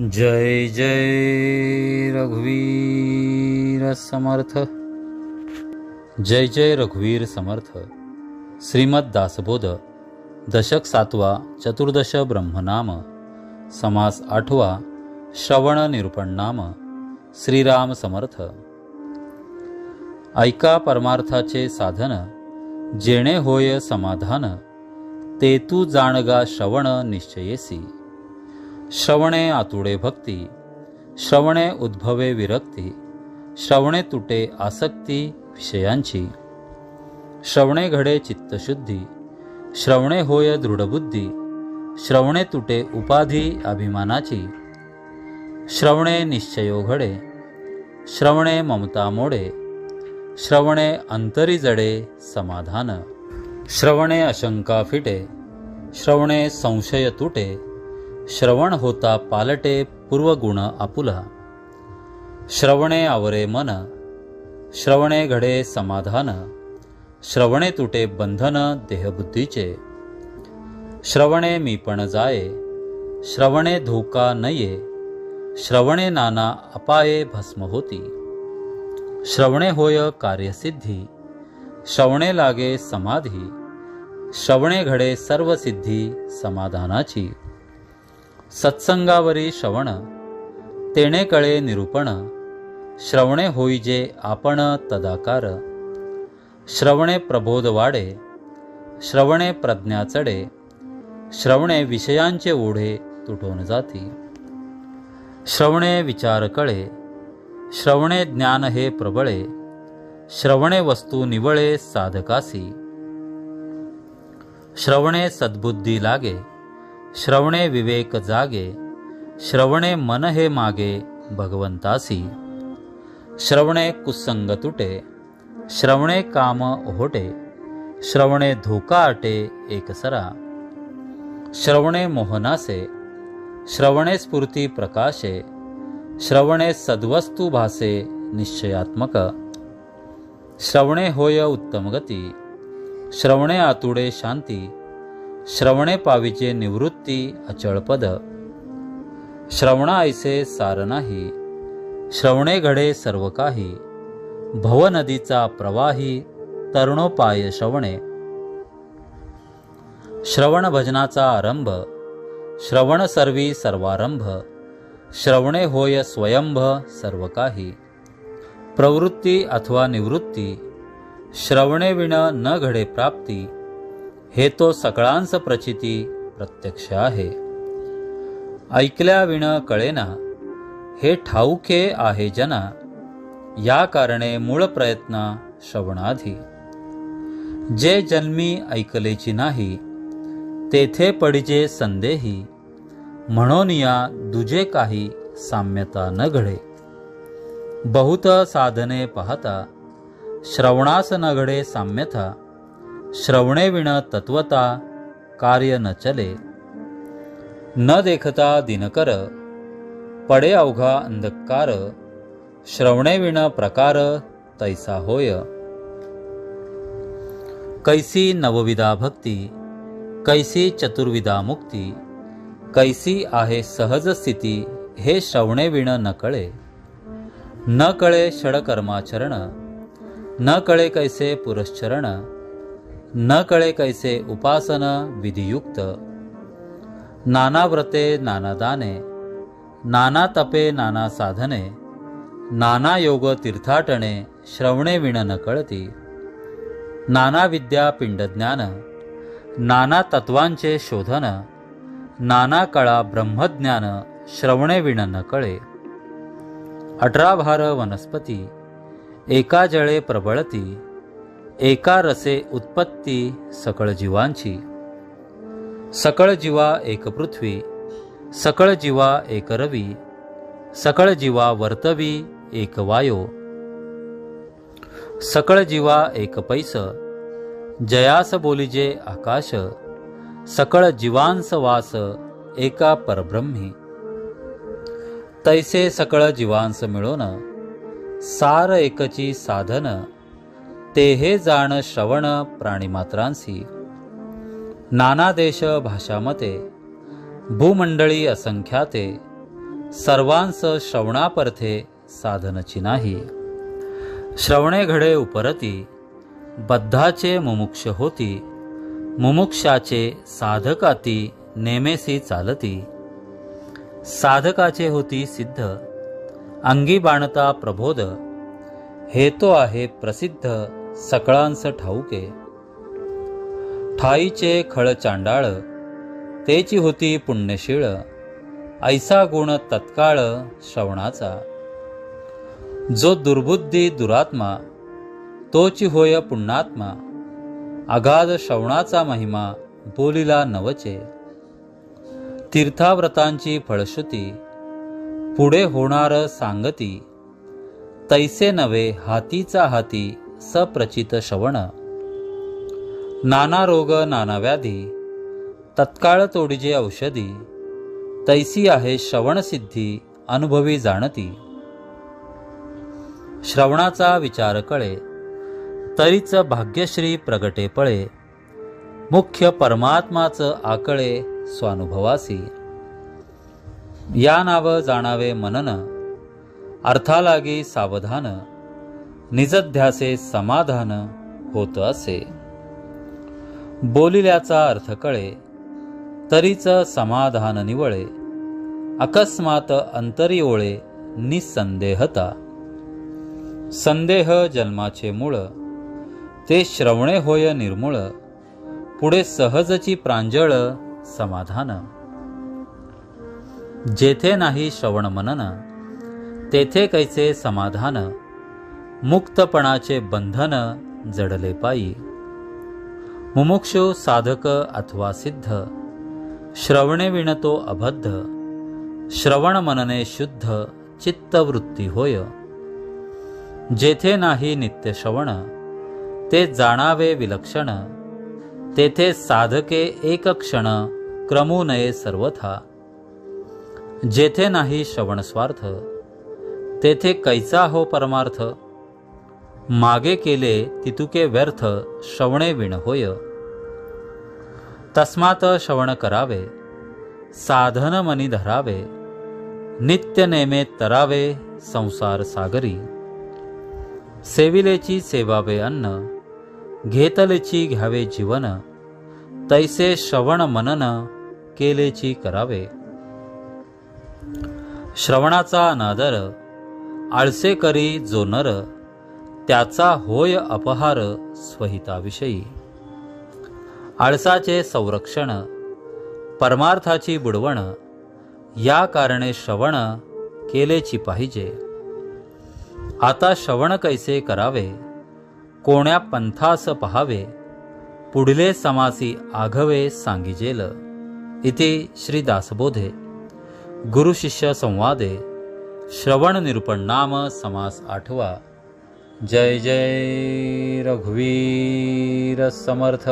जय जय रघुवीर समर्थ। जय जय रघुवीर समर्थ। श्रीमद दासबोध दशक सातवा चतुर्दश ब्रह्मनाम। समास आठवा श्रवण निरूपणनाम श्रीराम समर्थ। ऐका परमार्थाचे साधन जेणे होय समाधान ते तू जाणगा श्रवण निश्चयेसी। श्रवणे आतुडे भक्ती श्रवणे उद्भवे विरक्ती श्रवणे तुटे आसक्ती विषयांची श्रवणे घडे चित्तशुद्धी श्रवणे होय दृढबुद्धी श्रवणे तुटे उपाधी अभिमानाची श्रवणे निश्चयो घडे श्रवणे ममता मोडे श्रवणे अंतरी जडे समाधान श्रवणे अशंका फिटे श्रवणे संशय तुटे श्रवण होता पालटे पूर्वगुण आपुला श्रवणे आवरे मन श्रवणे घडे समाधान श्रवणे तुटे बंधन देहबुद्धीचे श्रवणे मी पण जाये श्रवणे धोका नये श्रवणे नाना अपाये भस्म होती। श्रवणे होय कार्यसिद्धी श्रवणे लागे समाधी श्रवणे घडे सर्व सिद्धी समाधानाची। सत्संगावरी श्रवण तेणे कळे निरूपण श्रवणे होईजे आपण तदाकार श्रवणे प्रबोध वाडे श्रवणे प्रज्ञा चढे श्रवणे विषयांचे ओढे तुटून जाती. श्रवणे विचार कळे श्रवणे ज्ञान हे प्रबळे श्रवणे वस्तू निवळे साधकासी. श्रवणे सद्बुद्धी लागे श्रवणे विवेक जागे श्रवणे मन हे मागे भगवंतासी. श्रवणे कुसंग तुटे श्रवणे काम ओहोटे श्रवणे धोका आटे एकसरा श्रवणे मोहनासे श्रवणे स्फूर्ती प्रकाशे श्रवणे सद्वस्तू भासे निश्चयात्मक. श्रवणे होय उत्तम गती श्रवणे आतुडे शांती श्रवणे पावीचे निवृत्ती अचळपद श्रवणा ऐसे सार नाही श्रवणे घडे सर्व काही भवनदीचा प्रवाही तरुणोपाय श्रवणे. श्रवण भजनाचा आरंभ श्रवण सर्वी सर्वारंभ श्रवणे होय स्वयंभ सर्व काही. प्रवृत्ती अथवा निवृत्ती श्रवणे विण न घडे प्राप्ती हे तो सकळांस प्रचिती प्रत्यक्ष आहे. ऐकल्या विण कळेना हे ठाऊके आहे जना या कारणे मूळ प्रयत्न श्रवणाधी. जे जन्मी ऐकलेची नाही तेथे पडिजे संदेही म्हणून या दुजे काही साम्यता न घडे. बहुत साधने पाहता श्रवणास न घडे साम्यता श्रवणे विण तत्वता कार्य न चले। न देखता दिनकर पडे अवघा अंधकार श्रवणे विण प्रकार तैसा होय। कैसी नवविधा भक्ती कैसी चतुर्विधा मुक्ती कैसी आहे सहज स्थिती हे श्रवणे विण न कळे। न कळे षडकर्माचरण न कळे कैसे पुरश्चरण न कळे कैसे उपासन विधियुक्त. नाना व्रते नाना दाने नाना तपे नाना साधने नाना योग तीर्थाटणे श्रवणे विण न कळती. नाना विद्या पिंडज्ञान नाना तत्वांचे शोधन नाना कळा ब्रह्मज्ञान श्रवणे विण न कळे. अठरा भार वनस्पती एका जळे प्रबळती. एका रसे उत्पत्ती सकळ जीवांची. सकळ जीवा एक पृथ्वी सकळ जीवा एक रवी सकळ जीवा वर्तवी एक वायो. सकळ जीवा एक पैस जयास बोलिजे आकाश सकळ जीवांस वास एका परब्रह्मी. तैसे सकळ जीवांस मिळून सार एकची साधन ते हे जाण श्रवण प्राणीमात्रांसी. नाना देश भाषामते भूमंडळी असंख्याते सर्वांस श्रवणापर्थे साधनची नाही. श्रवणे घडे उपरती बद्धाचे मुमुक्ष होती मुमुक्षाचे साधकाती नेमेसी चालती. साधकाचे होती सिद्ध अंगी बाणता प्रबोध हे तो आहे प्रसिद्ध सकळांस ठाऊके. ठाईचे खळ चांडाळ तेची होती पुण्यशीळ ऐसा गुण तत्काळ श्रवणाचा. जो दुर्बुद्धी दुरात्मा तोची होय पुण्यात्मा अगाध श्रवणाचा महिमा बोलिला नवचे. तीर्थाव्रतांची फळश्रुती पुढे होणार सांगती तैसे नवे हातीचा हाती सप्रचित श्रवण. नाना रोग नाना व्याधी तत्काळ तोडीजे औषधी तैसी आहे श्रवणसिद्धी अनुभवी जाणती. श्रवणाचा विचार कळे तरीच भाग्यश्री प्रगटे पळे मुख्य परमात्माच आकळे स्वानुभवासी. या नाव जाणावे मनन अर्थालागी सावधान निजध्यासे समाधान होत असे. बोलिल्याचा अर्थ कळे तरीच समाधान निवळे अकस्मात अंतरी ओळे निसंदेहता. संदेह जन्माचे मूळ ते श्रवणे होय निर्मूळ पुढे सहजची प्रांजळ समाधान. जेथे नाही श्रवण मनन तेथे कैसे समाधान? मुक्तपणाचे बंधन जडले पायी. मुमुक्षु साधक अथवा सिद्ध श्रवणे विणतो अबद्ध श्रवण मनने शुद्ध चित्तवृत्ती होय. जेथे नाही नित्य श्रवण ते जाणावे विलक्षण तेथे साधके एक क्षण क्रमू नये सर्वथा. जेथे नाही श्रवण स्वार्थ तेथे कैचा हो परमार्थ? मागे केले तितुके व्यर्थ श्रवणे विण होय. तस्मात श्रवण करावे साधन मनी धरावे नित्य नेमे तरावे संसार सागरी. सेविलेची सेवावे अन्न घेतलेची घ्यावे जीवन तैसे श्रवण मनन केलेची करावे. श्रवणाचा अनादर आळसे करी जो नर त्याचा होय अपहार स्वहिताविषयी. आळसाचे संरक्षण परमार्थाची बुडवण या कारणे श्रवण केलेची पाहिजे. आता श्रवण कैसे करावे? कोण्या पंथास पहावे? पुढले समासी आघवे सांगिजेल. इथे श्री दासबोधे. गुरुशिष्य संवादे. श्रवण निरूपण नाम समास आठवा. जय जय रघुवीर समर्थ।